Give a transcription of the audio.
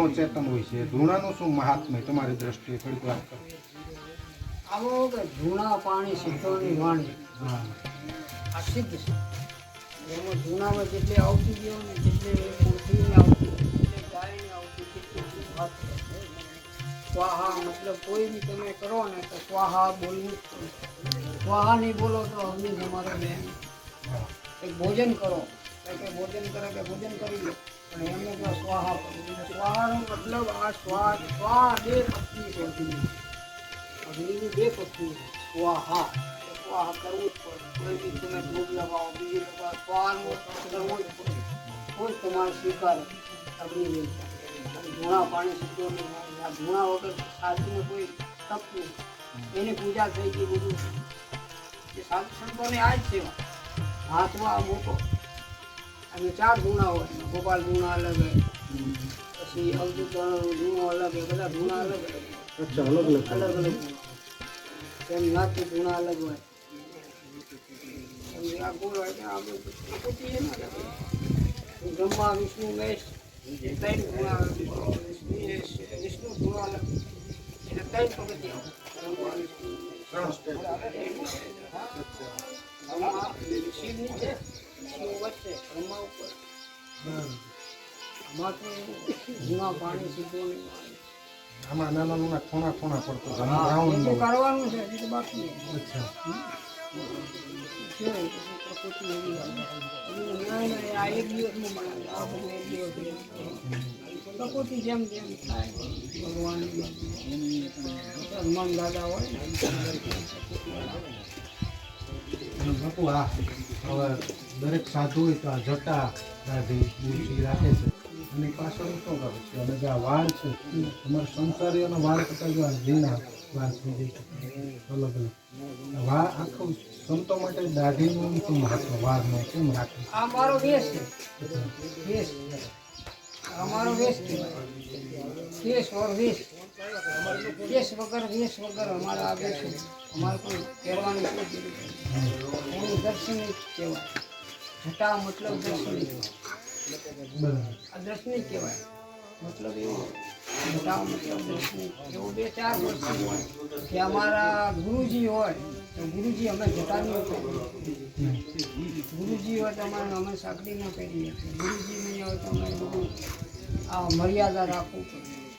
ધૂણો ચેતન હોય છે. ધૂણાનું શું મહાત્મ્ય તમારી દ્રષ્ટિએ થોડીક વાત કરો. આવો કે ધૂણા પાણી સિદ્ધોની વાણી. આ સિદ્ધ છે. એમાં ધૂણામાં જેટલી આવતી ગયો ને જેટલી પૃથ્વીને આવતી જેટલી ગાયને આવતી તેટલી વાત સ્વાહા મતલબ કોઈ બી તમે કરો ને તો સ્વાહા બોલવું સ્વાહા નહીં બોલો તો અગ્નિ તમારો મેં એક ભોજન કરો. કે ભોજન કરે કે ભોજન કરી લો. સ્વાહા સ્વાહાનો મતલબ આ સ્વા સ્વા બે પત્ની અગ્નિની બે પત્ની સ્વાહા સ્વાહા કરવું જ પડે કોઈ બી તમે ધૂપ લગાવો બીજી કોઈ તમારે સ્વીકારે અગ્નિ ધૂણા પાણી સીધો નહીં આ ધૂણા વગર સાધુને કોઈ તપ નહીં એની પૂજા થઈ ગઈ બધું. એ સાધુ સંતોને આ જ સેવા. હાથમાં મોટો. અને ચાર ધૂણા હોય ગોપાલ ધૂણા અલગ હોય. પછી અવધૂત ધૂણો અલગ હોય બધા ધૂણા અલગ અચ્છા અલગ અલગ અલગ અલગ એમ નાથી ધૂણા અલગ હોય. આ ગોળ હોય કે આ બધું પોતી એના અલગ હોય. બ્રહ્મા વિષ્ણુ મહેશ ત્રણ ધૂણા વિષ્ણુ ધૂણો અલગ એટલે ત્રણ પગથિયા બ્રહ્મા વિષ્ણુ ત્રણ સ્ટેપ. વચ્ચે બ્રહ્મા ઉપર આમાંથી જૂના પાણી સીધું. આમાં નાના નાના ખૂણા ખૂણા પડતો રાઉન્ડ તો કરવાનું છે તો બાકી છે. અચ્છા. પ્રકૃતિ જેમ જેમ થાય ભગવાન હનુમાન દાદા હોય ને. હવે દરેક સાધુ હોય તો આ જટા દાઢી મૂર્તિ રાખે છે. અને પાછળ શું કરે છે? અને જે આ વાળ છે. અમારા સંસારીઓનો વાળ કરતા જો આ લીલા વાળ થઈ જાય અલગ અલગ. વાળ આખું સંતો માટે દાઢીનું શું મહત્વ વાળનો કેમ રાખે? આ મારો વેશ છે. અમારો વેશ કેસ ઓર વેશ. કેસ વગર, વેશ વગર અમારા આ વેશ. અમારે કોઈ પહેરવાની એની દર્શની કહેવાય. જટા મતલબ દર્શની આ દર્શની કહેવાય. મતલબ એવું. જટા મતલબ દર્શની એવું બે ચાર કે અમારા ગુરુજી હોય, તો ગુરુજી અમે જટાની કરીએ ગુરુજી હોય તો અમારે અમે સાકડી ન કરીએ ગુરુજી નહીં હોય તો અમે આ મર્યાદા રાખવું પડે.